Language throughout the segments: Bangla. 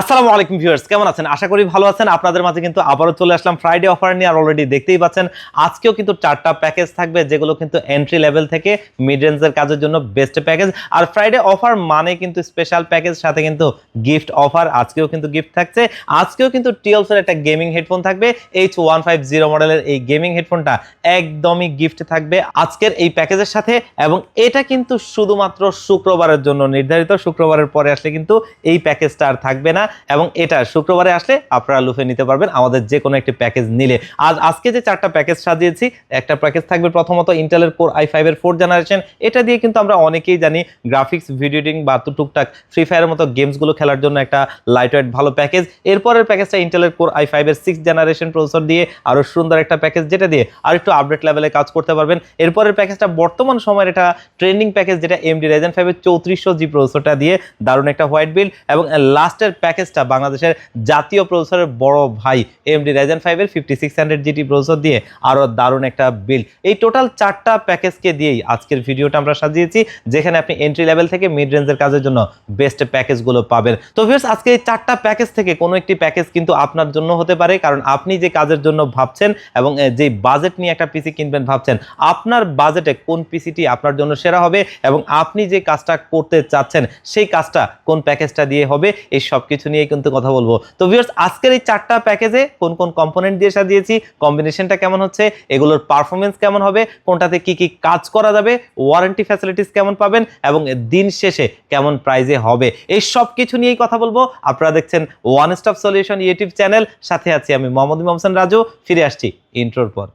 আসসালামু আলাইকুম ভিউয়ার্স, কেমন আছেন? আশা করি ভালো আছেন। আপনাদের মাঝে কিন্তু আবারও চলে আসলাম ফ্রাইডে অফার নিয়ে। আর অলরেডি দেখতেই পাচ্ছেন, আজকেও কিন্তু চারটা প্যাকেজ থাকবে, যেগুলো কিন্তু এন্ট্রি লেভেল থেকে মিড রেঞ্জের কাজের জন্য বেস্ট প্যাকেজ আর ফ্রাইডে অফার মানে কিন্তু স্পেশাল প্যাকেজ সাথে কিন্তু গিফট অফার আজকেও কিন্তু গিফট থাকছে। আজকেও কিন্তু টিএলসের একটা গেমিং হেডফোন থাকবে। এইচ ওয়ান ফাইভ জিরো মডেলের এই গেমিং হেডফোনটা একদমই গিফট থাকবে আজকের এই প্যাকেজের সাথে। এবং এটা কিন্তু শুধুমাত্র শুক্রবারের জন্য নির্ধারিত। শুক্রবারের পরে আসলে কিন্তু এই প্যাকেজটা আর থাকবে না। এবং এটা শুক্রবারে আসলে আপনারা লুফে নিতে পারবেন আমাদের যে কোনো একটি প্যাকেজ নিলে। আজ আজকে যে চারটা প্যাকেজ সাজিয়েছি, একটা প্যাকেজ থাকবে প্রথমত ইন্টেলের কোর আই ফাইভের ফোর জেনারেশন এটা দিয়ে কিন্তু আমরা অনেকেই জানি গ্রাফিক্স ভিডিও এডিটিং বা টুকটাক ফ্রি ফায়ারের মতো গেমসগুলো খেলার জন্য একটা লাইট ওয়েট ভালো প্যাকেজ এরপরের প্যাকেজটা ইন্টেলের কোর আই ফাইভের সিক্স জেনারেশন প্রসেসর দিয়ে আরও সুন্দর একটা প্যাকেজ যেটা দিয়ে আর একটু আপডেট লেভেলে কাজ করতে পারবেন। এরপরের প্যাকেজটা বর্তমান সময়ের এটা ট্রেন্ডিং প্যাকেজ যেটা এমডি রাইজেন ফাইভের চৌত্রিশশো জি প্রসেসরটা দিয়ে দারুণ একটা হোয়াইট বিল এবং লাস্টের প্যাকেজটা বাংলাদেশের জাতীয় প্রসেসরের বড় ভাই এমডি রাইজেন ফাইভের fifty six hundred GT processor দিয়ে আরও দারুণ একটা বিল এই টোটাল চারটা প্যাকেজকে দিয়েই আজকের ভিডিওটা আমরা সাজিয়েছি, যেখানে আপনি এন্ট্রি লেভেল থেকে মিড রেঞ্জের কাজের জন্য বেস্ট প্যাকেজগুলো পাবেন। তো ভিউয়ার্স আজকে এই চারটা প্যাকেজ থেকে কোনো একটি প্যাকেজ কিন্তু আপনার জন্য হতে পারে, কারণ আপনি যে কাজের জন্য ভাবছেন এবং যে বাজেট নিয়ে একটা পিসি কিনবেন ভাবছেন, আপনার বাজেটে কোন পিসিটি আপনার জন্য সেরা হবে এবং আপনি যে কাজটা করতে চাচ্ছেন, সেই কাজটা কোন প্যাকেজটা দিয়ে হবে, এই সব কিছু নিয়ে কিন্তু কথা বলব। তো ভিউয়ার্স আজকের এই চারটা প্যাকেজে কোন কোন কম্পোনেন্ট দিয়ে সাজিয়েছি কম্বিনেশনটা কেমন হচ্ছে, এগুলোর পারফরমেন্স কেমন হবে, কোনটাতে কি কি কাজ করা যাবে ওয়ারেন্টি ফ্যাসিলিটিস কেমন পাবেন এবং দিন শেষে কেমন প্রাইজে হবে। এই সব কিছু নিয়েই কথা বলব। আপনারা দেখছেন one stop solution YouTube channel সাথে আছি আমি মোহাম্মদ ইমামসান রাজু। ফিরে আসছি ইন্ট্রোর পর।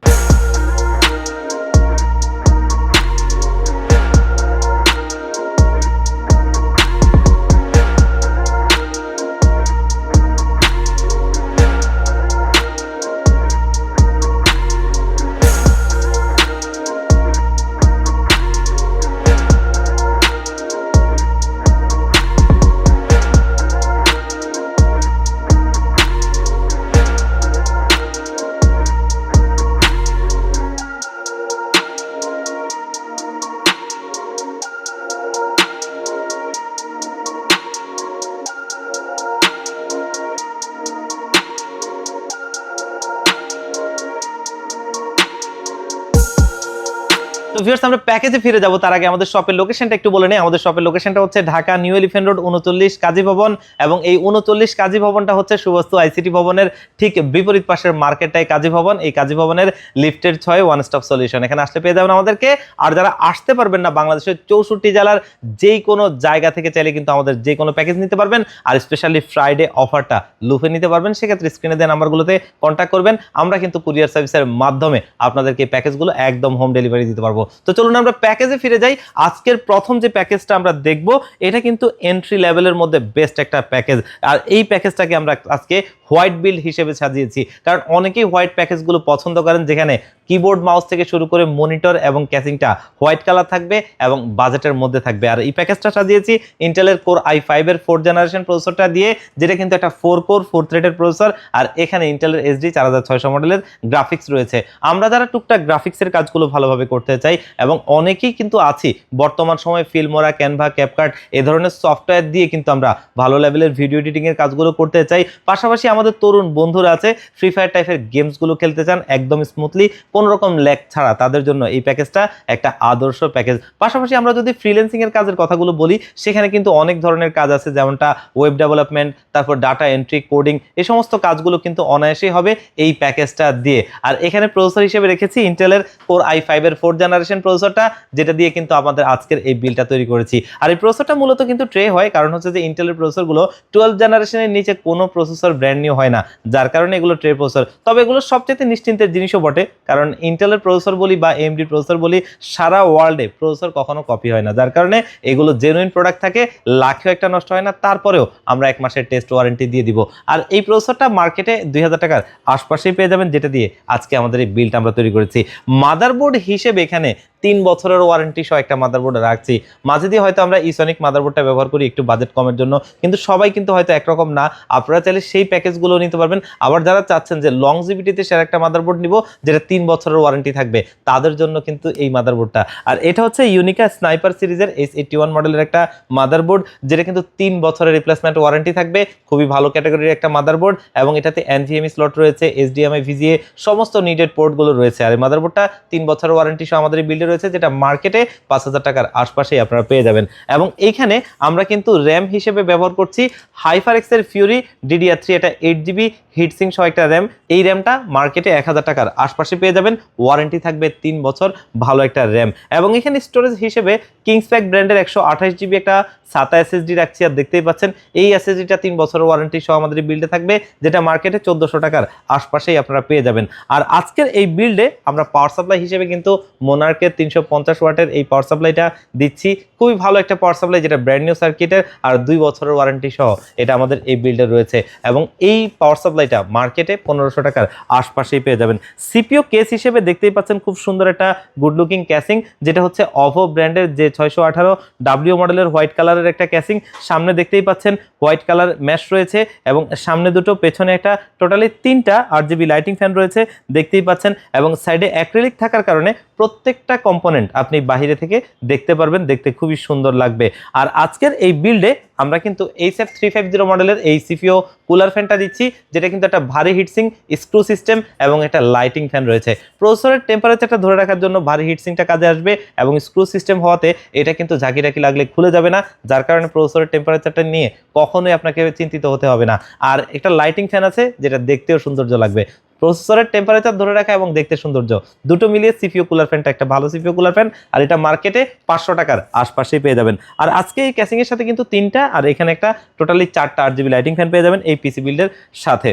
ভিউয়ার্স আমরা প্যাকেজে ফিরে যাব। তার আগে আমাদের শপের লোকেশনটা একটু বলে নেই। আমাদের শপের লোকেশনটা হচ্ছে ঢাকা নিউ এলিফেন্ট রোড উনচল্লিশ কাজী ভবন এবং এই উনচল্লিশ কাজী ভবনটা হচ্ছে সুবস্তু আইসিটি ভবনের ঠিক বিপরীত পাশের মার্কেটটাই কাজী ভবন। এই কাজী ভবনের লিফটের ছয় ওয়ান স্টপ সলিউশন এখানে আসলে পেয়ে যাবেন আমাদেরকে। আর যারা আসতে পারবেন না, বাংলাদেশের চৌষট্টি জেলার যেই কোনো জায়গা থেকে চাইলে কিন্তু আমাদের যে কোনো প্যাকেজ নিতে পারবেন। আর স্পেশালি ফ্রাইডে অফারটা লুফে নিতে পারবেন। সেক্ষেত্রে স্ক্রিনে দেওয়া নাম্বারগুলোতে কন্ট্যাক্ট করবেন। আমরা কিন্তু কুরিয়ার সার্ভিসের মাধ্যমে আপনাদেরকে প্যাকেজগুলো একদম হোম ডেলিভারি দিতে পারব। তো চলুন আমরা প্যাকেজে ফিরে যাই। আজকের প্রথম যে প্যাকেজটা আমরা দেখব, এটা কিন্তু এন্ট্রি লেভেলের মধ্যে বেস্ট একটা প্যাকেজ আর এই প্যাকেজটাকে আমরা আজকে হোয়াইট বিল্ড হিসেবে সাজিয়েছি। কারণ অনেকেই হোয়াইট প্যাকেজগুলো পছন্দ করেন, যেখানে কিবোর্ড মাউস থেকে শুরু করে মনিটর এবং ক্যাসিংটা হোয়াইট কালার থাকবে এবং বাজেটের মধ্যে থাকবে। আর এই প্যাকেজটা সাজিয়েছি ইন্টেলের কোর আই ফাইভের ফোর জেনারেশন প্রসেসরটা দিয়ে, যেটা কিন্তু একটা ফোর কোর ফোর থ্রেডের প্রসেসর আর এখানে ইন্টেলের এসডি চার হাজার ছয়শো মডেলের গ্রাফিক্স রয়েছে। আমরা যারা টুকটাক গ্রাফিক্সের কাজগুলো ভালোভাবে করতে চাই, এবং অনেকেই কিন্তু আছি, বর্তমান সময়ে ফিল্মোরা ক্যানভা ক্যাপকার্ট এ ধরনের সফটওয়্যার দিয়ে কিন্তু আমরা ভালো লেভেলের ভিডিও এডিটিংয়ের কাজগুলো করতে চাই। পাশাপাশি আমাদের তরুণ বন্ধুরা আছে ফ্রি ফায়ার টাইপের গেমসগুলো খেলতে চান, একদম স্মুথলি কোনো রকম ল্যাক ছাড়া তাদের জন্য এই প্যাকেজটা একটা আদর্শ প্যাকেজ। পাশাপাশি আমরা যদি ফ্রিল্যান্সিং এর কাজের কথাগুলো বলি, সেখানে কিন্তু অনেক ধরনের কাজ আছে, যেমনটা ওয়েব ডেভেলপমেন্ট তারপর ডাটা এন্ট্রি কোডিং এই সমস্ত কাজগুলো কিন্তু অনায়াসেই হবে এই প্যাকেজটা দিয়ে। আর এখানে প্রসেসর হিসেবে রেখেছি ইন্টেলের কোর আই ফাইভের ফোর জেনারেশন প্রসেসরটা যেটা দিয়ে কিন্তু আমাদের আজকের এই বিলটা তৈরি করেছি। আর এই প্রসেসরটা মূলত কিন্তু ট্রে হয়, কারণ হচ্ছে যে ইন্টেলের প্রসেসরগুলো টুয়েলভ জেনারেশনের নিচে কোনো প্রসেসর ব্র্যান্ড নিউ হয় না, যার কারণে এগুলো ট্রে প্রসেসর তবে এগুলো সবচেয়ে নিশ্চিন্তের জিনিসও বটে, কারণ ইন্টেলের প্রসেসর বলি বা এমডি প্রসেসর বলি, সারা ওয়ার্ল্ডে প্রসেসর কখনো কপি হয় না। যার কারণে এগুলো জেনুইন প্রোডাক্ট থাকে, লাখেও একটা নষ্ট হয় না, তারপরেও আমরা এক মাসের টেস্ট ওয়ারেন্টি দিয়ে দিব। আর এই প্রসেসরটা মার্কেটে দুই হাজার টাকার আশপাশেই পেয়ে যাবেন, যেটা দিয়ে আজকে আমাদের এই বিলটা আমরা তৈরি করেছি। মাদারবোর্ড হিসেবে এখানে তিন বছরের ওয়ারেন্টি সহ একটা মাদারবোর্ড রাখছি। মাঝে দিয়ে হয়তো আমরা ইসনিক মাদারবোর্ডটা ব্যবহার করি একটু বাজেট কমের জন্য, কিন্তু সবাই কিন্তু হয়তো একরকম না। আপনারা চাইলে সেই প্যাকেজগুলো নিতে পারবেন। আবার যারা চাচ্ছেন যে লং জিবিটিতে সেরা একটা মাদারবোর্ড নিব, যেটা তিন বছরের ওয়ারেন্টি থাকবে, তাদের জন্য কিন্তু এই মাদারবোর্ডটা আর এটা হচ্ছে ইউনিকা স্নাইপার সিরিজের এস এইটি ওয়ান মডেলের একটা মাদারবোর্ড যেটা কিন্তু তিন বছরের রিপ্লেসমেন্ট ওয়ারেন্টি থাকবে। খুবই ভালো ক্যাটাগরির একটা মাদারবোর্ড এবং এটাতে এনভিএমই স্লট রয়েছে এইচডিএমআই ভিজিএ সমস্ত নিডেড পোর্টগুলো রয়েছে। আর এই মাদারবোর্ডটা তিন বছরের ওয়ারেন্টি সহ আমাদের বিল্ডে রয়েছে, যেটা মার্কেটে পাঁচ হাজার টাকার আশপাশেই আপনারা পেয়ে যাবেন। এবং এইখানে আমরা কিন্তু র্যাম হিসেবে ব্যবহার করছি হাইফার এক্সের ফিউরি ডিডিআর থ্রি এটা এইট জিবি হিটসিং সহ একটা র্যাম এই র্যামটা মার্কেটে এক হাজার টাকার আশপাশে পেয়ে যাবেন। ওয়ারেন্টি থাকবে তিন বছর ভালো একটা র্যাম এবং এখানে স্টোরেজ হিসেবে কিংসপ্যাক ব্র্যান্ডের একশো আঠাশ জিবি একটা সাতা এসএসডি রাখছি আর দেখতেই পাচ্ছেন। এই এসএসডিটা তিন বছরের ওয়ারেন্টি সহ আমাদের বিল্ডে থাকবে, যেটা মার্কেটে চোদ্দোশো টাকার আশপাশেই আপনারা পেয়ে যাবেন। আর আজকের এই বিল্ডে আমরা পাওয়ার সাপ্লাই হিসেবে কিন্তু মোনার্কের তিনশো পঞ্চাশ ওয়াটের এই পাওয়ার সাপ্লাইটা দিচ্ছি। খুবই ভালো একটা পাওয়ার সাপ্লাই যেটা ব্র্যান্ড নিউ সার্কিটের আর দুই বছরের ওয়ারেন্টি সহ এটা আমাদের এই বিল্ডে রয়েছে। এবং এই পাওয়ার সাপ্লাইটা মার্কেটে পনেরোশো টাকার আশপাশেই পেয়ে যাবেন। সিপিও কেস হিসেবে দেখতেই পাচ্ছেন খুব সুন্দর একটা গুড লুকিং ক্যাসিং যেটা হচ্ছে অভো ব্র্যান্ডের যে ছয়শো আঠারো ডাব্লিউ মডেলের হোয়াইট কালারের একটা ক্যাসিং সামনে দেখতেই পাচ্ছেন হোয়াইট কালার ম্যাশ রয়েছে এবং সামনে দুটো, পেছনে একটা টোটালি তিনটা আট জিবি লাইটিং ফ্যান রয়েছে, দেখতেই পাচ্ছেন। এবং সাইডে অ্যাক্রিলিক থাকার কারণে প্রত্যেকটা কম্পোনেন্ট আপনি বাইরে থেকে দেখতে পারবেন, দেখতে খুবই সুন্দর লাগবে। আর আজকের এই বিল্ডে আমরা কিন্তু H F three five zero মডেলের এই সিপিও কুলার ফ্যানটা দিচ্ছি, যেটা কিন্তু একটা ভারী হিটসিং স্ক্রু সিস্টেম এবং একটা লাইটিং ফ্যান রয়েছে। প্রসেসরের টেম্পারেচারটা ধরে রাখার জন্য ভারী হিটসিংটা কাজে আসবে এবং স্ক্রু সিস্টেম হওয়াতে এটা কিন্তু ঝাঁকি টাকি লাগলে খুলে যাবে না, যার কারণে প্রসেসরের টেম্পারেচারটা নিয়ে কখনোই আপনাকে চিন্তিত হতে হবে না। আর একটা লাইটিং ফ্যান আছে, যেটা দেখতেও সৌন্দর্য লাগবে। প্রসেসরের টেম্পারেচার ধরে রাখা এবং দেখতে সৌন্দর্য। দুটো মিলিয়ে সিপিও কুলার ফ্যানটা একটা ভালো সিপিও কুলার ফ্যান আর এটা মার্কেটে পাঁচশো টাকার আশপাশেই পেয়ে যাবেন। আর আজকে এই ক্যাসিংয়ের সাথে কিন্তু তিনটা, আর এখানে একটা টোটালি চারটা আট জিবি লাইটিং ফ্যান পেয়ে যাবেন এই পিসি বিল্ডের সাথে।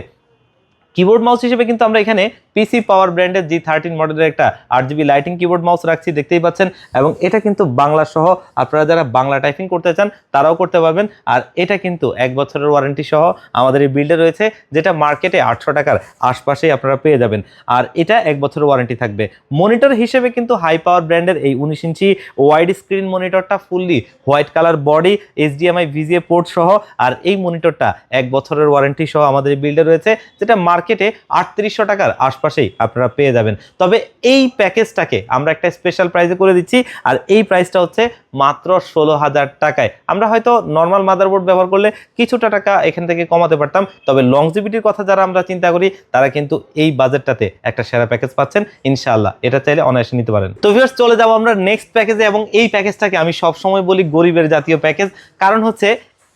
কিবোর্ড মাউস হিসেবে কিন্তু আমরা এখানে পিসি পাওয়ার ব্র্যান্ডের জি থার্টিন মডেলের একটা আট জিবি লাইটিং কিবোর্ড মাউস রাখছি, দেখতেই পাচ্ছেন। এবং এটা কিন্তু বাংলা সহ, আপনারা যারা বাংলা টাইপিং করতে চান, তারাও করতে পারবেন। আর এটা কিন্তু এক বছরের ওয়ারেন্টি সহ আমাদের এই বিল্ডে রয়েছে, যেটা মার্কেটে আটশো টাকার আশপাশেই আপনারা পেয়ে যাবেন। আর এটা এক বছরের ওয়ারেন্টি থাকবে। মনিটর হিসেবে কিন্তু হাই পাওয়ার ব্র্যান্ডের এই উনিশ inch wide screen মনিটরটা fully white colour body HDMI VGA port সহ, আর এই মনিটরটা এক বছরের ওয়ারেন্টি সহ আমাদের এই বিল্ডে রয়েছে, যেটা মার্কেটে আটত্রিশশো টাকার আশপাশেই আপনারা পেয়ে যাবেন। তবে এই প্যাকেজটাকে আমরা একটা স্পেশাল প্রাইসে করে দিচ্ছি, আর এই প্রাইসটা হচ্ছে মাত্র ষোলো হাজার টাকায়। আমরা হয়তো নর্মাল মাদারবোর্ড ব্যবহার করলে কিছুটা টাকা এখান থেকে কমাতে পারতাম, তবে লংজিভিটির কথা যারা আমরা চিন্তা করি, তারা কিন্তু এই বাজেটটাতে একটা সেরা প্যাকেজ পাচ্ছেন। ইনশাআল্লাহ, এটা চাইলে অনায়াসে নিতে পারেন। তো ভিউয়ার্স চলে যাব আমরা নেক্সট প্যাকেজে এবং এই প্যাকেজটাকে আমি সবসময় বলি গরিবের জাতীয় প্যাকেজ কারণ হচ্ছে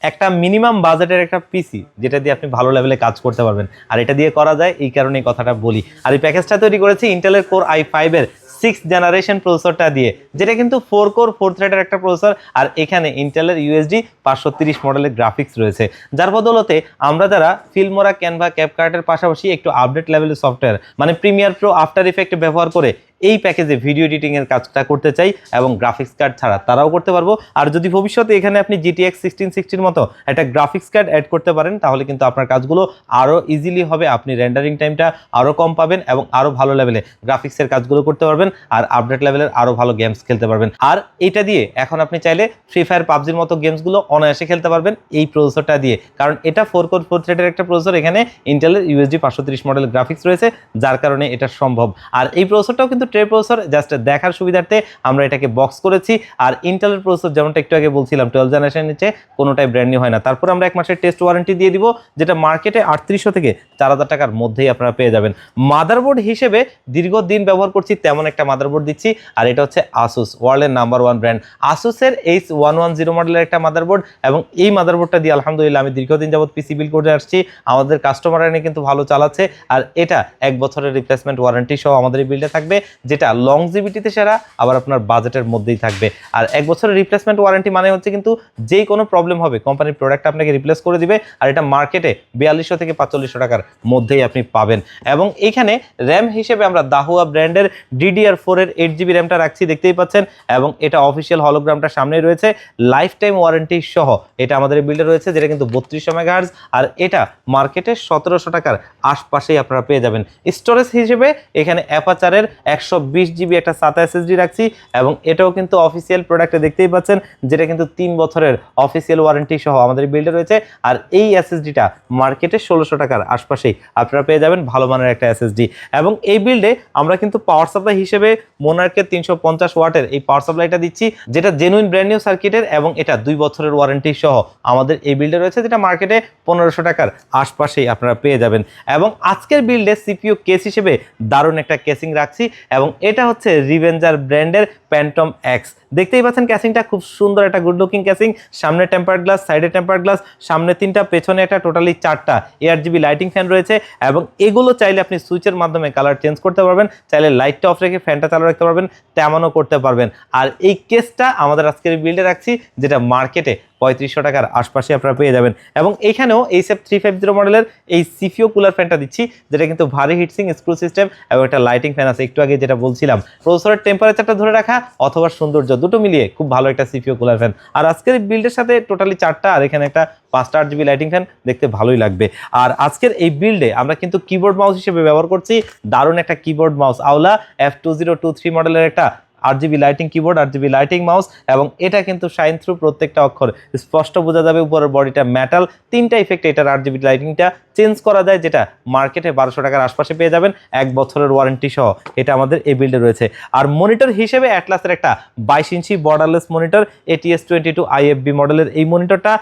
একটা মিনিমাম বাজেটের একটা পিসি যেটা দিয়ে আপনি ভালো লেভেলে কাজ করতে পারবেন। আর এটা দিয়ে করা যায়, এই কারণে কথাটা বলি। আর এই প্যাকেজটা তৈরি করেছি ইন্টেলের কোর আই ফাইভের সিক্স জেনারেশন প্রসেসরটা দিয়ে, যেটা কিন্তু ফোর কোর ফোর থ্রেডের একটা প্রসেসর আর এখানে ইন্টেলের ইউএসডি পাঁচশো তিরিশ মডেলের গ্রাফিক্স রয়েছে। যার বদলতে আমরা যারা ফিল্মোরা ক্যানভা ক্যাপকার্টের পাশাপাশি একটু আপডেট লেভেলের সফটওয়্যার মানে প্রিমিয়ার প্রো আফটার ইফেক্ট ব্যবহার করে এই প্যাকেজে ভিডিও এডিটিংয়ের কাজটা করতে চাই এবং গ্রাফিক্স কার্ড ছাড়া তারাও করতে পারব। আর যদি ভবিষ্যতে এখানে আপনি জিটিএক্স সিক্সটিন সিক্সটির মতো একটা গ্রাফিক্স কার্ড অ্যাড করতে পারেন, তাহলে কিন্তু আপনার কাজগুলো আরও ইজিলি হবে, আপনি রেন্ডারিং টাইমটা আরও কম পাবেন এবং আরও ভালো লেভেলে গ্রাফিক্সের কাজগুলো করতে পারবেন আর আপডেট লেভেলের আরও ভালো গেমস খেলতে পারবেন। আর এটা দিয়ে এখন আপনি চাইলে ফ্রি ফায়ার পাবজির মতো গেমসগুলো অনায়াসে খেলতে পারবেন এই প্রসেসরটা দিয়ে। কারণ এটা ফোর কোর ফোর থ্রেডের একটা প্রসেসর এখানে ইন্টেলের ইউএসডি পাঁচশো মডেল গ্রাফিক্স রয়েছে, যার কারণে এটা সম্ভব। আর এই প্রসেসরটাও কিন্তু ট্রে প্রসেসর জাস্ট দেখার সুবিধার্থে আমরা এটাকে বক্স করেছি। আর ইন্টেলের প্রসেসর যেমনটা একটু আগে বলছিলাম টুয়েলভ জেনারেশন নিচে কোনোটাই ব্র্যান্ড নিউ হয় না। তারপর আমরা এক মাসের টেস্ট ওয়ারেন্টি দিয়ে দিব, যেটা মার্কেটে আটত্রিশশো থেকে চার হাজার টাকার মধ্যেই আপনারা পেয়ে যাবেন। মাদারবোর্ড হিসেবে দীর্ঘদিন ব্যবহার করছি, তেমন একটা মাদারবোর্ড দিচ্ছি, আর এটা হচ্ছে আসুস ওয়ার্ল্ডের নাম্বার ওয়ান ব্র্যান্ড আসুসের এইচ ওয়ান ওয়ান জিরো মডেলের একটা মাদারবোর্ড এবং এই মাদারবোর্ডটা দিয়ে আলহামদুলিল্লাহ আমি দীর্ঘদিন যাবত পিসি বিল করে আসছি। আমাদের কাস্টমার এনে কিন্তু ভালো চালাচ্ছে, আর এটা এক বছরের রিপ্লেসমেন্ট ওয়ারেন্টি সহ আমাদের বিলটা থাকবে। যেটা লংজিভিটিতে সেরা, আবার আপনার বাজেটের মধ্যেই থাকবে। আর এক বছরের রিপ্লেসমেন্ট ওয়ারেন্টি মানে হচ্ছে কিন্তু যেই কোনো প্রবলেম হবে কোম্পানির প্রোডাক্ট আপনাকে রিপ্লেস করে দিবে, আর এটা মার্কেটে বিয়াল্লিশশো থেকে পাঁচচল্লিশশো টাকার মধ্যেই আপনি পাবেন। এবং এইখানে র্যাম হিসেবে আমরা দাহুয়া ব্র্যান্ডের ডিডিআর ফোরের এইট জিবি র্যামটা রাখছি, দেখতেই পাচ্ছেন। এবং এটা অফিসিয়াল হলোগ্রামটা সামনেই রয়েছে লাইফ টাইম ওয়ারেন্টি সহ। এটা আমাদের বিল্ডে রয়েছে, যেটা কিন্তু বত্রিশশো মেগাহার্জ আর এটা মার্কেটে সতেরোশো টাকার আশপাশেই আপনারা পেয়ে যাবেন। স্টোরেজ হিসেবে এখানে অ্যাপাচারের একশো চারশো বিশ জিবি একটা সাতা এসএসডি রাখছি এবং এটাও কিন্তু অফিসিয়াল প্রোডাক্টে দেখতেই পাচ্ছেন, যেটা কিন্তু তিন বছরের অফিসিয়াল ওয়ারেন্টি সহ আমাদের বিল্ডে রয়েছে। আর এই এসএসডিটা মার্কেটে ষোলোশো টাকার আশপাশেই আপনারা পেয়ে যাবেন ভালো মানের একটা এসএসডি এবং এই বিল্ডে আমরা কিন্তু পাওয়ার সাপ্লাই হিসেবে মোনার্কের তিনশো পঞ্চাশ ওয়াটের এই পাওয়ার সাপ্লাইটা দিচ্ছি, যেটা জেনুইন ব্র্যান্ড নিউ সার্কিটের এবং এটা দুই বছরের ওয়ারেন্টি সহ আমাদের এই বিল্ডে রয়েছে, যেটা মার্কেটে পনেরোশো টাকার আশপাশেই আপনারা পেয়ে যাবেন। এবং আজকের বিল্ডে সিপিইউ কেস হিসেবে দারুণ একটা কেসিং রাখছি এবং এটা হচ্ছে রিভেঞ্জার ব্র্যান্ডের প্যান্টম এক্স দেখতেই পাচ্ছেন ক্যাসিংটা খুব সুন্দর একটা গুড লুকিং ক্যাসিং সামনে টেম্পার গ্লাস সাইডে টেম্পার গ্লাস সামনে তিনটা, পেছনে একটা টোটালি চারটা এয়ার জিবি লাইটিং ফ্যান রয়েছে এবং এগুলো চাইলে আপনি সুইচের মাধ্যমে কালার চেঞ্জ করতে পারবেন, চাইলে লাইটটা অফ রেখে ফ্যানটা চালু রাখতে পারবেন, তেমনও করতে পারবেন। আর এই কেসটা আমাদের আজকের বিল্ডে রাখছি, যেটা মার্কেটে পঁয়ত্রিশশো টাকার আশপাশে আপনারা পেয়ে যাবেন। এবং এইখানেও এই সেফ থ্রি ফাইভ জিরো মডেলের এই সিফিও কুলার ফ্যানটা দিচ্ছি, যেটা কিন্তু ভারী হিটসিং স্ক্রু সিস্টেম এবং একটা লাইটিং ফ্যান আছে। একটু আগে যেটা বলছিলাম প্রসেসরের টেম্পারেচারটা ধরে রাখা অথবা সৌন্দর্য দুটো মিলিয়ে খুব ভালো একটা সিপিও কুলার ফ্যান আর আজকের বিল্ডের সাথে টোটালি চারটা, আর এখানে একটা পাঁচটা আট জিবি লাইটিং ফ্যান দেখতে ভালোই লাগবে। আর আজকের এই বিল্ডে আমরা কিন্তু কিবোর্ড মাউস হিসেবে ব্যবহার করছি। দারুণ একটা keyboard mouse Aula F two zero two three মডেলের একটা আট জিবি লাইটিং কিবোর্ড আট জিবি লাইটিং মাউস এবং এটা কিন্তু শাইন থ্রু প্রত্যেকটা অক্ষর। স্পষ্ট বোঝা যাবে উপরের বডিটা মেটাল তিনটা ইফেক্ট এটার আট জিবি লাইটিংটা চেঞ্জ করা যায়, যেটা মার্কেটে বারোশো টাকার আশপাশে পেয়ে যাবেন এক বছরের ওয়ারেন্টি সহ। এটা আমাদের এই বিল্ডে রয়েছে। আর মনিটর হিসেবে অ্যাটলাসের একটা বাইশ inch borderless monitor ATS twenty two IFB মডেলের এই মনিটরটা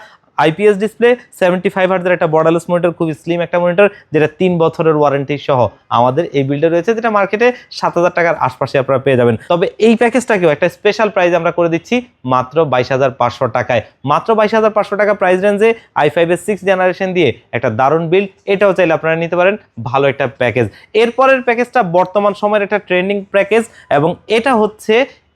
আইপিএস ডিসপ্লে সেভেন্টি ফাইভ হার্জের একটা বর্ডারলেস মনিটর খুব স্লিম একটা মনিটর যেটা তিন বছরের ওয়ারেন্টি সহ আমাদের এই বিল্ডে রয়েছে, যেটা মার্কেটে সাত হাজার টাকার আশপাশে আপনারা পেয়ে যাবেন। তবে এই প্যাকেজটাকেও একটা স্পেশাল প্রাইস আমরা করে দিচ্ছি, মাত্র বাইশ হাজার পাঁচশো টাকায়। মাত্র বাইশ হাজার পাঁচশো টাকা প্রাইস রেঞ্জে আই ফাইভের সিক্স জেনারেশন দিয়ে একটা দারুণ বিল্ড এটাও চাইলে আপনারা নিতে পারেন, ভালো একটা প্যাকেজ এরপরের প্যাকেজটা বর্তমান সময়ের একটা ট্রেন্ডিং প্যাকেজ এবং এটা হচ্ছে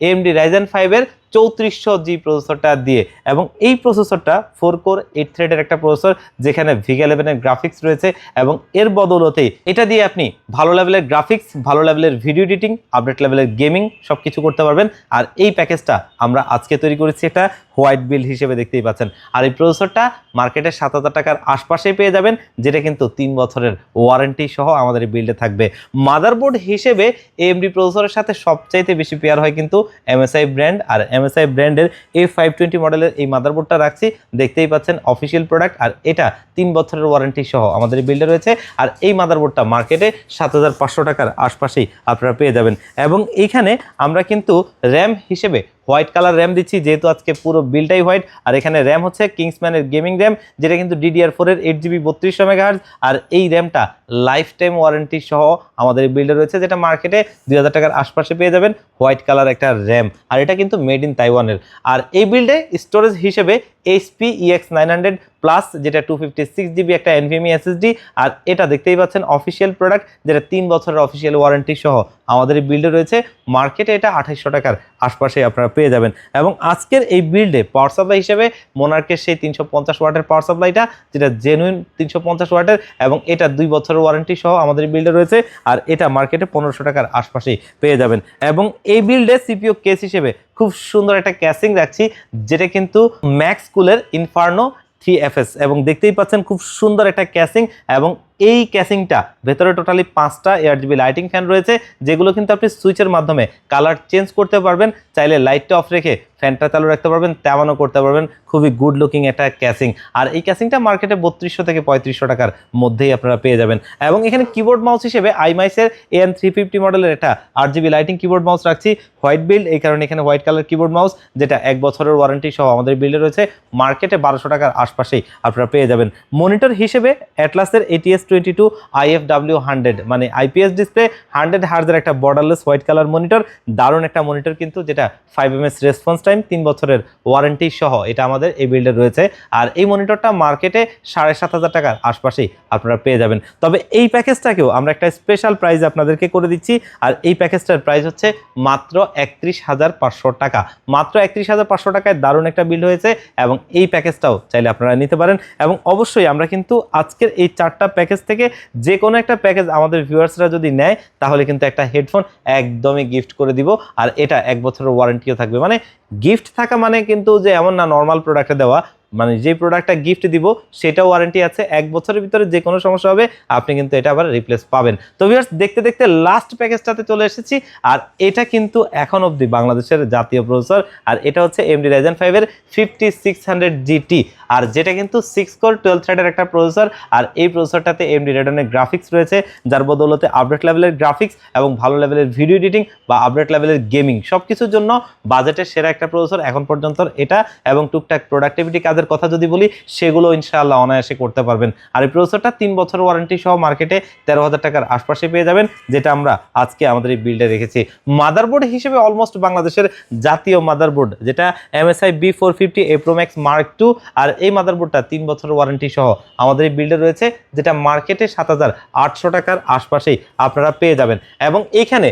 এমডি রাইজেন ফাইভের চৌত্রিশশো জি প্রসেসরটা দিয়ে। এবং এই প্রসেসরটা ফোর কোর এইট থ্রেডের একটা প্রসেসর, যেখানে ভিগা লেভেনের গ্রাফিক্স রয়েছে এবং এর বদলতে এটা দিয়ে আপনি ভালো লেভেলের গ্রাফিক্স ভালো লেভেলের ভিডিও এডিটিং আপডেট লেভেলের গেমিং সব কিছু করতে পারবেন। আর এই প্যাকেজটা আমরা আজকে তৈরি করেছি এটা হোয়াইট বিল হিসেবে দেখতেই পাচ্ছেন। আর এই প্রসেসরটা মার্কেটে সাত হাজার টাকার আশপাশেই পেয়ে যাবেন, যেটা কিন্তু তিন বছরের ওয়ারেন্টি সহ আমাদের এই বিল্ডে থাকবে। মাদারবোর্ড হিসেবে এমডি প্রসেসরের সাথে সবচাইতে বেশি পেয়ার হয় কিন্তু এমএসআই ব্র্যান্ড আর এমএসআই ব্র্যান্ডের এ ফাইভ টোয়েন্টি মডেলের এই মাদারবোর্ডটা রাখছি। দেখতেই পাচ্ছেন অফিসিয়াল প্রোডাক্ট আর এটা তিন বছরের ওয়ারেন্টি সহ আমাদের এই বিল্ডে রয়েছে। আর এই মাদারবোর্ডটা মার্কেটে সাত হাজার পাঁচশো টাকার আশপাশেই আপনারা পেয়ে যাবেন। এবং এইখানে আমরা কিন্তু র্যাম হিসেবে হোয়াইট কালার র্যাম দিচ্ছি, যেহেতু আজকে পুরো বিলটাই হোয়াইট। আর এখানে র্যাম হচ্ছে কিংসম্যানের গেমিং র্যাম, যেটা কিন্তু ডিডিআর ফোরের এইট জিবি বত্রিশশো মেগাহার্জ। আর এই র্যামটা লাইফ টাইম ওয়ারেন্টি সহ আমাদের বিল্ডে রয়েছে, যেটা মার্কেটে দুই হাজার টাকার আশপাশে পেয়ে যাবেন। হোয়াইট কালার একটা র্যাম, আর এটা কিন্তু মেড ইন তাইওয়ানের আর এই বিল্ডে স্টোরেজ হিসেবে HP EX nine hundred plus যেটা টু ফিফটি সিক্স জিবি একটা এনভিএমই এসএসডি আর এটা দেখতেই পাচ্ছেন অফিসিয়াল প্রোডাক্ট যেটা তিন বছরের অফিসিয়াল ওয়ারেন্টি সহ আমাদের এই বিল্ডে রয়েছে। মার্কেটে এটা আঠাইশশো টাকার আশপাশে আপনারা পেয়ে যাবেন। এবং আজকের এই বিল্ডে পাওয়ার সাপ্লাই হিসেবে মোনার্কের সেই তিনশো পঞ্চাশ ওয়াটের পাওয়ার সাপ্লাইটা যেটা জেনুইন তিনশো পঞ্চাশ ওয়াটের, এবং এটা দুই বছরের ওয়ারেন্টি সহ আমাদের বিল্ডে রয়েছে। আর এটা মার্কেটে পনেরোশো টাকার আশপাশেই পেয়ে যাবেন। এবং এই বিল্ডে সিপিও কেস হিসেবে খুব সুন্দর একটা ক্যাসিং রাখছি, যেটা কিন্তু ম্যাক্স কুলের ইনফার্নো থ্রি এফএস এবং দেখতেই পাচ্ছেন খুব সুন্দর একটা ক্যাসিং এবং এই ক্যাসিংটা, ভেতরে টোটালি পাঁচটা এয়ার জিবি লাইটিং ফ্যান রয়েছে, যেগুলো কিন্তু আপনি সুইচের মাধ্যমে কালার চেঞ্জ করতে পারবেন, চাইলে লাইটটা অফ রেখে ফ্যানটা চালু রাখতে পারবেন, তেমনও করতে পারবেন, খুবই গুড লুকিং একটা ক্যাসিং আর এই ক্যাসিংটা মার্কেটে বত্রিশশো থেকে পঁয়ত্রিশশো টাকার মধ্যেই আপনারা পেয়ে যাবেন। এবং এখানে কিবোর্ড মাউস হিসেবে আইমাইসের এন থ্রি ফিফটি মডেলের একটা আট জিবি লাইটিং কিবোর্ড মাউস রাখছি। হোয়াইট বিল্ড এই কারণে এখানে হোয়াইট কালার কিবোর্ড মাউস যেটা এক বছরের ওয়ারেন্টি সহ আমাদের বিল্ডে রয়েছে। মার্কেটে বারোশো টাকার আশপাশেই আপনারা পেয়ে যাবেন। মনিটর হিসেবে অ্যাটলাসের ATS twenty two IFW hundred মানে আইপিএস ডিসপ্লে হান্ড্রেড হার্জের একটা বর্ডারলেস হোয়াইট কালার মনিটর দারুণ একটা মনিটর কিন্তু যেটা ফাইভ এম রেসপন্স টাইম তিন বছরের ওয়ারেন্টি সহ এটা আমাদের এই বিল্ডে রয়েছে। আর এই মনিটরটা মার্কেটে সাড়ে সাত হাজার টাকার আশপাশেই আপনারা পেয়ে যাবেন। তবে এই প্যাকেজটাকেও আমরা একটা স্পেশাল প্রাইস আপনাদেরকে করে দিচ্ছি। আর এই প্যাকেজটার প্রাইস হচ্ছে মাত্র একত্রিশ হাজার পাঁচশো টাকা। মাত্র একত্রিশ হাজার পাঁচশো টাকায় দারুণ একটা বিল হয়েছে এবং এই প্যাকেজটাও চাইলে আপনারা নিতে পারেন। এবং অবশ্যই আমরা কিন্তু আজকের এই চারটা প্যাকেজ থেকে যে কোনো একটা প্যাকেজ আমাদের ভিউয়ার্সরা যদি নেয়, তাহলে কিন্তু একটা হেডফোন একদমই গিফট করে দিব। আর এটা এক বছরের ওয়ারেন্টিও থাকবে। মানে গিফট থাকা মানে কিন্তু যে এমন না নর্মাল প্রোডাক্টে দেওয়া। মানে যে প্রোডাক্টটা গিফট দিব সেটা ওয়ারেন্টি আছে। এক বছরের ভিতরে যে কোনো সমস্যা হবে, আপনি কিন্তু এটা আবার রিপ্লেস পাবেন। তো ভিউয়ার্স দেখতে দেখতে লাস্ট প্যাকেজটাতে চলে এসেছি। আর এটা কিন্তু এখন অবধি বাংলাদেশের জাতীয় প্রসেসর আর এটা হচ্ছে এমডি রাইজেন ফাইভের ফিফটি সিক্স হান্ড্রেড জিটি আর যেটা কিন্তু সিক্স কোর টুয়েলভ থ্রেডের একটা প্রসেসর আর এই প্রসেসরটাতে এমডি রেডনের গ্রাফিক্স রয়েছে, যার বদৌলতে আপডেট লেভেলের গ্রাফিক্স এবং ভালো লেভেলের ভিডিও এডিটিং বা আপডেট লেভেলের গেমিং সব কিছুর জন্য বাজেটের সেরা একটা প্রসেসর এখন পর্যন্ত এটা এবং টুকটাক প্রোডাক্টিভিটি কাজের কথা যদি বলি, সেগুলো ইনশাআল্লাহ অনায়াসে করতে পারবেন। আর এই প্রসেসরটা তিন বছর ওয়ারেন্টি সহ মার্কেটে তেরো হাজার টাকার আশপাশে পেয়ে যাবেন, যেটা আমরা আজকে আমাদের এই বিল্ডে রেখেছি মাদারবোর্ড হিসেবে অলমোস্ট বাংলাদেশের জাতীয় মাদারবোর্ড যেটা MSI B four fifty A Pro Max mark two আর এই মাদারবোর্ডটা তিন বছর ওয়ারেন্টি সহ আমাদের এই বিল্ডে রয়েছে, যেটা মার্কেটে সাত হাজার আটশো টাকার আশপাশেই আপনারা পেয়ে যাবেন। এবং এইখানে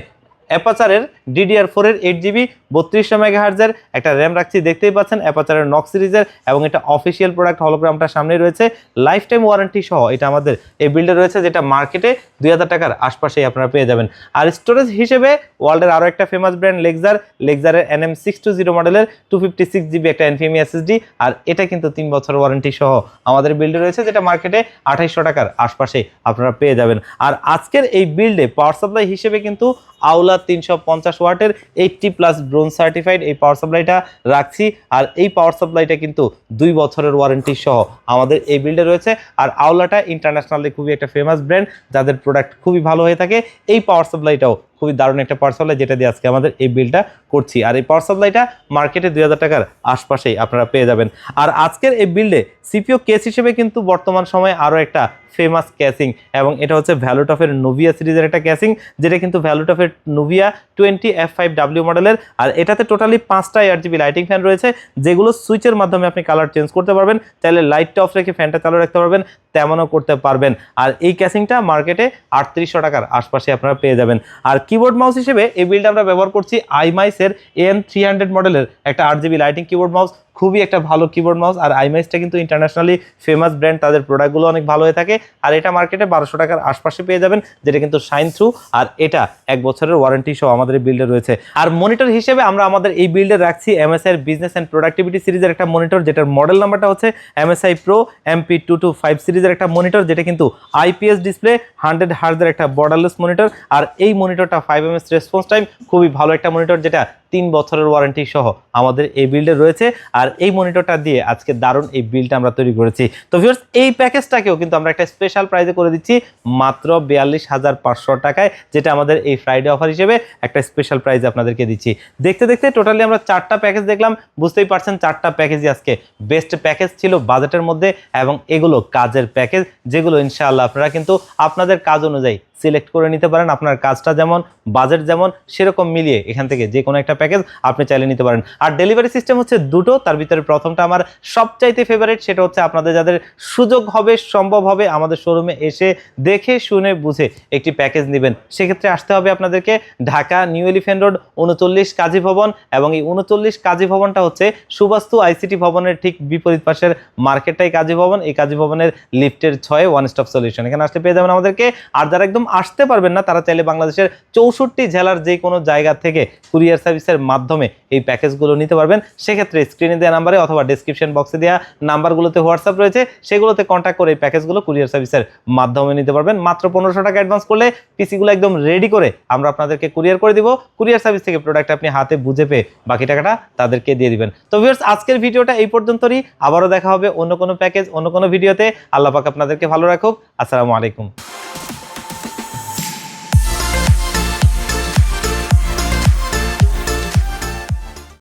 অ্যাপাচারের ডিডিআর ফোরের এইট জিবি বত্রিশশো মেগাহার্জের একটা র্যাম রাখছি, দেখতেই পাচ্ছেন, অ্যাপাচারের নক সিরিজের এবং এটা অফিসিয়াল প্রোডাক্ট হলোগ্রামটা সামনে রয়েছে। লাইফ টাইম ওয়ারেন্টি সহ এটা আমাদের এই বিল্ডে রয়েছে, যেটা মার্কেটে দুই হাজার টাকার আশপাশেই আপনারা পেয়ে যাবেন। আর স্টোরেজ হিসেবে ওয়ার্ল্ডের আরও একটা ফেমাস ব্র্যান্ড লেগজার লেগজারের এন এম সিক্স মডেলের টু ফিফটি সিক্স জিবি একটা এনফিএমি এসএসডি আর এটা কিন্তু তিন বছর ওয়ারেন্টি সহ আমাদের বিল্ডে রয়েছে, যেটা মার্কেটে আঠাইশশো টাকার আশপাশে আপনারা পেয়ে যাবেন। আর আজকের এই বিল্ডে পাওয়ার সাপ্লাই হিসেবে কিন্তু আউলা তিনশো পঞ্চাশ ওয়াটের এইটটি প্লাস ড্রোন সার্টিফাইড এই পাওয়ার সাপ্লাইটা রাখছি। আর এই পাওয়ার সাপ্লাইটা কিন্তু দুই বছরের ওয়ারেন্টি সহ আমাদের এই বিল্ডে রয়েছে। আর আওলাটা ইন্টারন্যাশনালি খুবই একটা ফেমাস ব্র্যান্ড যাদের প্রোডাক্ট খুবই ভালো হয়ে থাকে। এই পাওয়ার সাপ্লাইটাও খুবই দারুণ একটা পাওয়ার সাপ্লাই যেটা দিয়ে আজকে আমাদের এই বিলটা করছি। আর এই পাওয়ার সাপ্লাইটা মার্কেটে দুই হাজার টাকার আশপাশেই আপনারা পেয়ে যাবেন। আর আজকের এই বিল্ডে সিপিও কেস হিসেবে কিন্তু বর্তমান সময়ে আরও একটা ফেমাস ক্যাসিং এবং এটা হচ্ছে ভ্যালুটফের নোভিয়া সিরিজের একটা ক্যাসিং যেটা কিন্তু ভ্যালুটফের নোভিয়া টোয়েন্টি এফ ফাইভ ডাব্লিউ মডেলের আর এটাতে টোটালি পাঁচটা এয়ার জিবি লাইটিং ফ্যান রয়েছে, যেগুলো সুইচের মাধ্যমে আপনি কালার চেঞ্জ করতে পারবেন, চাইলে লাইটটা অফ রেখে ফ্যানটা চালু রাখতে পারবেন, তেমনও করতে পারবেন। আর এই ক্যাসিংটা মার্কেটে আটত্রিশশো টাকার আশপাশে আপনারা পেয়ে যাবেন। আর কিবোর্ড মাউস হিসেবে এই বিলটা আমরা ব্যবহার করছি আইমাইসের এম থ্রি হান্ড্রেড মডেলের একটা আট জিবি লাইটিং কিবোর্ড মাউস খুবই একটা ভালো কিবোর্ড মাউস আর আইমাইসটা কিন্তু ইন্টারন্যাশনালি ফেমাস ব্র্যান্ড তাদের প্রোডাক্টগুলো অনেক ভালো হয়ে থাকে। আর এটা মার্কেটে বারোশো টাকার আশপাশে পেয়ে যাবেন, যেটা কিন্তু শাইন থ্রু আর এটা এক বছরের ওয়ারেন্টি সহ আমাদের এই বিল্ডে রয়েছে। আর মনিটর হিসেবে আমরা আমাদের এই বিল্ডে রাখছি এমএসআই বিজনেস অ্যান্ড প্রোডাক্টিভিটি সিরিজের একটা মনিটর যেটার মডেল নাম্বারটা হচ্ছে MSI Pro MP two two five সিরিজের একটা মনিটর যেটা কিন্তু আইপিএস ডিসপ্লে হান্ড্রেড হার্জের একটা বর্ডারলেস মনিটর আর এই মনিটরটা ফাইভ এমএস রেসপন্স টাইম খুবই ভালো একটা মনিটর যেটা তিন বছরের ওয়ারেন্টি সহ আমাদের এই বিল্ডে রয়েছে। আর এই মনিটরটা দিয়ে আজকে দারুণ এই বিলটা আমরা তৈরি করেছি। তো ভিউয়ার্স এই প্যাকেজটাকেও কিন্তু আমরা একটা স্পেশাল প্রাইজে করে দিচ্ছি মাত্র বিয়াল্লিশ হাজার পাঁচশো টাকায়, যেটা আমাদের এই ফ্রাইডে অফার হিসেবে একটা স্পেশাল প্রাইজে আপনাদেরকে দিচ্ছি। দেখতে দেখতে টোটালি আমরা চারটা প্যাকেজ দেখলাম। বুঝতেই পারছেন, চারটা প্যাকেজই আজকে বেস্ট প্যাকেজ ছিল বাজেটের মধ্যে এবং এগুলো কাজের প্যাকেজ যেগুলো ইনশাআল্লাহ আপনারা কিন্তু আপনাদের কাজ অনুযায়ী সিলেক্ট করে নিতে পারেন। আপনার কাজটা যেমন বাজেট যেমন, সেরকম মিলিয়ে এখান থেকে যে কোনো একটা প্যাকেজ আপনি চাইলে নিতে পারেন। আর ডেলিভারি সিস্টেম হচ্ছে দুটো, তার ভিতরে প্রথমটা আমার সবচাইতে ফেভারিট সেটা হচ্ছে আপনাদের যাদের সুযোগ হবে, সম্ভব হবে, আমাদের শোরুমে এসে দেখে, শুনে, বুঝে একটি প্যাকেজ নেবেন। সেক্ষেত্রে আসতে হবে আপনাদেরকে ঢাকা নিউ এলিফেন্ট রোড, উনচল্লিশ কাজী ভবন এবং এই উনচল্লিশ কাজী ভবনটা হচ্ছে সুবাস্তু আইসিটি ভবনের ঠিক বিপরীত পাশের মার্কেটটাই কাজী ভবন। এই কাজী ভবনের লিফটের ছয়ে ওয়ান স্টপ সলিউশন এখানে আসতে পেয়ে যাবেন আমাদেরকে। আর যারা একদম আসতে পারবেন না, তারা চাইলে বাংলাদেশের চৌষট্টি জেলার যে কোনো জায়গা থেকে কুরিয়ার সার্ভিসের মাধ্যমে এই প্যাকেজগুলো নিতে পারবেন। সেক্ষেত্রে স্ক্রিনে দেওয়া নাম্বারে অথবা ডিসক্রিপশন বক্সে দেওয়া নাম্বারগুলোতে হোয়াটসঅ্যাপ রয়েছে। সেগুলোতে কন্ট্যাক্ট করে এই প্যাকেজগুলো কুরিয়ার সার্ভিসের মাধ্যমে নিতে পারবেন। মাত্র পনেরোশো টাকা অ্যাডভান্স করলে পিসিগুলো একদম রেডি করে আমরা আপনাদেরকে কুরিয়ার করে দিব। কুরিয়ার সার্ভিস থেকে প্রোডাক্ট আপনি হাতে বুঝে পেয়ে বাকি টাকাটা তাদেরকে দিয়ে দিবেন। তো ভিউয়ার্স আজকের ভিডিওটা এই পর্যন্তই আবারও দেখা হবে অন্য কোনো প্যাকেজ অন্য কোনো ভিডিওতে আল্লাহ পাক আপনাদেরকে ভালো রাখুক। আসসালামু আলাইকুম।